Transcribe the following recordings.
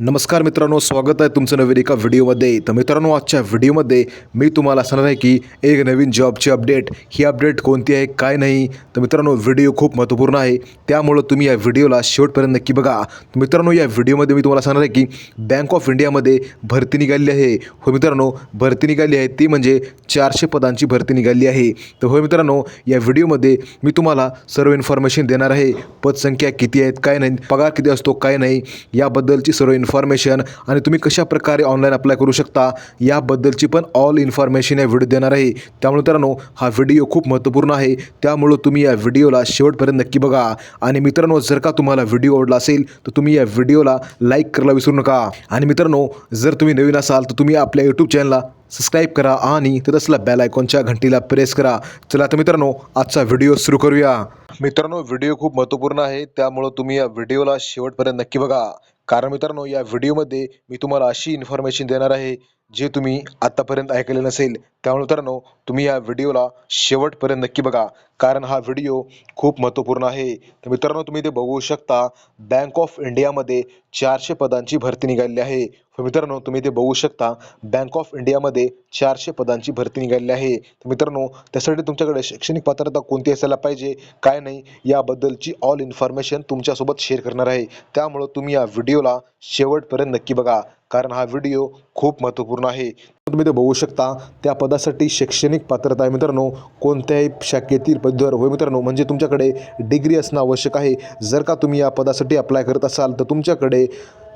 नमस्कार मित्रांनो स्वागत आहे तुमचं नवीन एका व्हिडिओमध्ये. तर मित्रांनो आजच्या व्हिडिओमध्ये मी तुम्हाला सांगणार आहे की एक नवीन जॉबची अपडेट. ही अपडेट कोणती आहे काय नाही तर मित्रांनो व्हिडिओ खूप महत्त्वपूर्ण आहे. त्यामुळं तुम्ही या व्हिडिओला शेवटपर्यंत नक्की बघा. तर मित्रांनो या व्हिडिओमध्ये मी तुम्हाला सांगणार आहे की बँक ऑफ इंडियामध्ये भरती निघाली आहे. हो मित्रांनो भरती निघाली आहे. ती म्हणजे चारशे पदांची भरती निघाली आहे. तर हो मित्रांनो या व्हिडिओमध्ये मी तुम्हाला सर्व इन्फॉर्मेशन देणार आहे. पदसंख्या किती आहेत काय नाही पगार किती असतो काय नाही याबद्दलची सर्व इन्फॉर्मेशन इन्फॉर्मेशन आणि तुम्ही कशा प्रकारे ऑनलाईन अप्लाय करू शकता याबद्दलची पण ऑल इन्फॉर्मेशन या व्हिडिओ देणार आहे. त्यामुळे मित्रांनो हा व्हिडिओ खूप महत्त्वपूर्ण आहे. त्यामुळं तुम्ही या व्हिडिओला शेवटपर्यंत नक्की बघा. आणि मित्रांनो जर का तुम्हाला व्हिडिओ आवडला असेल तर तुम्ही या व्हिडिओला लाईक करायला विसरू नका. आणि मित्रांनो जर तुम्ही नवीन असाल तर तुम्ही आपल्या यूट्यूब चॅनलला सबस्क्राईब करा आणि तसला बेल आयकॉनच्या घंटीला प्रेस करा. चला तर मित्रांनो आजचा व्हिडिओ सुरू करूया. मित्रांनो व्हिडिओ खूप महत्त्वपूर्ण आहे. त्यामुळं तुम्ही या व्हिडिओला शेवटपर्यंत नक्की बघा. कारण मित्रांनो या व्हिडिओमध्ये मी तुम्हाला अशी इन्फॉर्मेशन देणार आहे जे तुम्ही आत्तापर्यंत ऐकले नसेल. त्यामुळे मित्रांनो तुम्ही या व्हिडिओला शेवटपर्यंत नक्की बघा. कारण हा व्हिडिओ खूप महत्त्वपूर्ण आहे. तर मित्रांनो तुम्ही ते बघू शकता बँक ऑफ इंडियामध्ये चारशे पदांची भरती निघालेली आहे. तर मित्रांनो तुम्ही ते बघू शकता बँक ऑफ इंडियामध्ये चारशे पदांची भरती निघालेली आहे. तर मित्रांनो त्यासाठी तुमच्याकडे शैक्षणिक पात्रता कोणती असायला पाहिजे काय नाही याबद्दलची ऑल इन्फॉर्मेशन तुमच्यासोबत शेअर करणार आहे. त्यामुळं तुम्ही या व्हिडिओला शेवटपर्यंत नक्की बघा कारण हा व्हिडिओ खूप महत्त्वपूर्ण आहे. तुम्ही ते बघू शकता त्या पदासाठी शैक्षणिक पात्रता आहे मित्रांनो कोणत्याही शाखेतील पदवीवर होय मित्रांनो म्हणजे तुमच्याकडे डिग्री असणं आवश्यक आहे. जर का तुम्ही या पदासाठी अप्लाय करत असाल तर तुमच्याकडे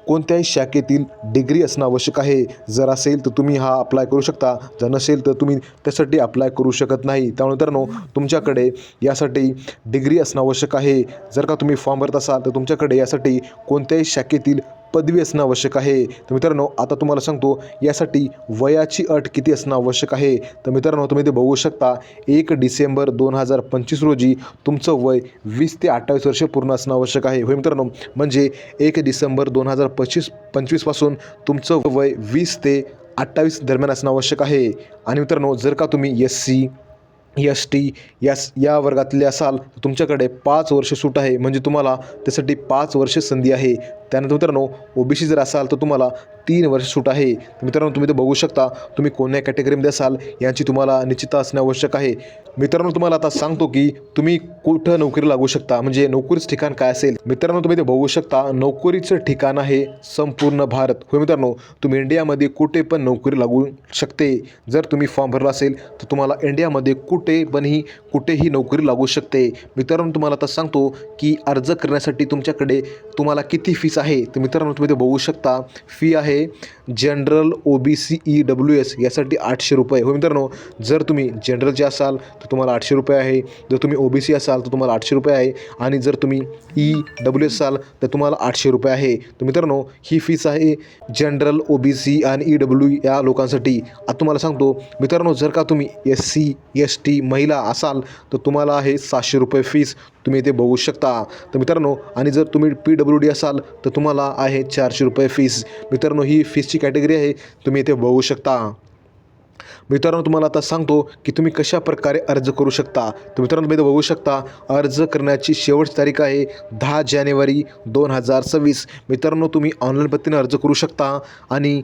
कोणत्याही शाखेतील डिग्री असणं आवश्यक आहे. जर असेल तर तुम्ही हा अप्लाय करू शकता. जर नसेल तर तुम्ही त्यासाठी अप्लाय करू शकत नाही. त्यामुळे मित्रांनो तुमच्याकडे यासाठी डिग्री असणं आवश्यक आहे. जर का तुम्ही फॉर्म भरत असाल तर तुमच्याकडे यासाठी कोणत्याही शाखेतील पदवी असणं आवश्यक आहे. तर मित्रांनो आता तुम्हाला सांगतो यासाठी वयाची अट किती असणं आवश्यक आहे? तर मित्रांनो तुम्ही ते बघू शकता. एक डिसेंबर दोन हजार पंचवीस रोजी तुमचं वय वीस ते अठ्ठावीस वर्ष पूर्ण असणं आवश्यक आहे. होय मित्रांनो म्हणजे एक डिसेंबर दोन हजार पंचवीस पंचवीसपासून तुमचं वय वीस ते अठ्ठावीस दरम्यान असणं आवश्यक आहे. आणि मित्रांनो जर का तुम्ही एस सी एस टी यास या वर्गातले असाल तर तुमच्याकडे पाच वर्ष सूट आहे. म्हणजे तुम्हाला त्यासाठी पाच वर्ष संधी आहे. त्यानंतर मित्रांनो ओ बी सी जर असाल तर तुम्हाला तीन वर्ष सूट आहे. मित्रांनो तुम्ही ते बघू शकता. तुम्ही कोणत्या कॅटेगरीमध्ये असाल यांची तुम्हाला निश्चितता असणे आवश्यक आहे. मित्रांनो तुम्हाला आता सांगतो की तुम्ही कुठं नोकरी लागू शकता. म्हणजे नोकरीचं ठिकाण काय असेल? मित्रांनो तुम्ही ते बघू शकता. नोकरीचं ठिकाण आहे संपूर्ण भारत. होय मित्रांनो तुम्ही इंडियामध्ये कुठे पण नोकरी लागू शकते. जर तुम्ही फॉर्म भरला असेल तर तुम्हाला इंडियामध्ये कुठे पण ही कुठेही नोकरी लागू शकते. मित्रांनो तुम्हाला आता सांगतो की अर्ज करण्यासाठी तुमच्याकडे तुम्हाला किती फीस आहे. तर मित्रांनो तुम्ही ते बघू शकता फी आहे general O B C E W S यासाठी आठशे रुपये. हो मित्रांनो जर तुम्ही जनरलचे असाल तर तुम्हाला आठशे रुपये आहे. जर तुम्ही ओ बी सी असाल तर तुम्हाला आठशे रुपये आहे. आणि जर तुम्ही ई डब्ल्यू एस असाल तर तुम्हाला आठशे रुपये आहे. तर मित्रांनो ही फीस आहे जनरल ओ बी सी आणि ई डब्ल्यू या लोकांसाठी. आता तुम्हाला सांगतो मित्रांनो जर का तुम्ही एस सी एस टी महिला असाल तर तुम्हाला आहे सातशे रुपये फीस तुम्ही इथे बघू शकता. तर मित्रांनो आणि जर तुम्ही पी डब्ल्यू डी असाल तर तुम्हाला आहे चारशे रुपये फीस मित्रांनो ही फीसची कॅटेगरी आहे. तुम्ही इथे बघू शकता. मित्रांनो तुम्हाला आता सांगतो की तुम्ही कशा प्रकारे अर्ज करू शकता. तर मित्रांनो तुम्ही इथे बघू शकता. अर्ज करण्याची शेवटची तारीख आहे दहा जानेवारी दोन हजार सव्वीस. मित्रांनो तुम्ही ऑनलाईन पद्धतीने अर्ज करू शकता. आणि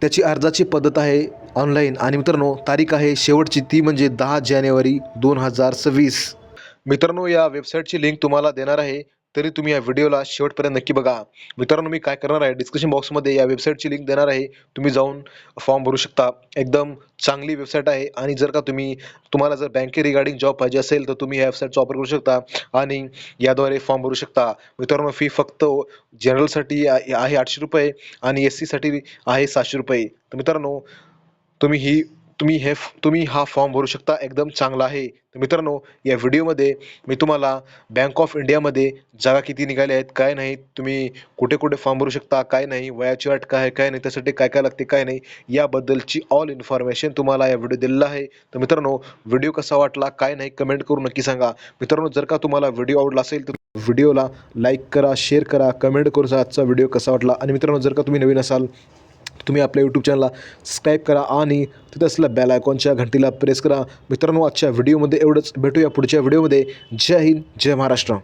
त्याची अर्जाची पद्धत आहे ऑनलाईन आणि मित्रांनो तारीख आहे शेवटची ती म्हणजे दहा जानेवारी दोन हजार सव्वीस. मित्रांनो या वेबसाईटची लिंक तुम्हाला देणार आहे तरी तुम्ही या व्हिडिओला शेवटपर्यंत नक्की बघा. मित्रांनो मी काय करणार आहे डिस्क्रिप्शन बॉक्समध्ये या वेबसाईटची लिंक देणार आहे. तुम्ही जाऊन फॉर्म भरू शकता. एकदम चांगली वेबसाईट आहे आणि जर का तुम्ही तुम्हाला जर बँके रिगार्डिंग जॉब पाहिजे असेल तर तुम्ही या वेबसाईटचा वापर करू शकता आणि याद्वारे फॉर्म भरू शकता. मित्रांनो फी फक्त जनरलसाठी आहे आठशे रुपये आणि एस सीसाठी आहे सातशे रुपये. तर मित्रांनो तुम्ही ही तुम्ही हे तुम्ही हा फॉर्म भरू शकता. एकदम चांगला आहे. तर मित्रांनो या व्हिडिओमध्ये मी तुम्हाला बँक ऑफ इंडियामध्ये जागा किती निघाल्या आहेत काय नाही तुम्ही कुठे कुठे फॉर्म भरू शकता काय नाही वयाची अट काय आहे काय नाही त्यासाठी काय काय लागते काय नाही याबद्दलची ऑल इन्फॉर्मेशन तुम्हाला या व्हिडिओ दिलेला आहे. तर मित्रांनो व्हिडिओ कसा वाटला काय नाही कमेंट करून नक्की सांगा. मित्रांनो जर का तुम्हाला व्हिडिओ आवडला असेल तर व्हिडिओला लाईक करा शेअर करा कमेंट करून आजचा व्हिडिओ कसा वाटला. आणि मित्रांनो जर का तुम्ही नवीन असाल तुम्ही आपल्या यूट्यूब चॅनलला सबस्क्राईब करा आणि तिथं असलेल्या बॅल आयकॉनच्या घंटीला प्रेस करा. मित्रांनो आजच्या व्हिडिओमध्ये एवढंच. भेटूया पुढच्या व्हिडिओमध्ये जय हिंद जय महाराष्ट्र.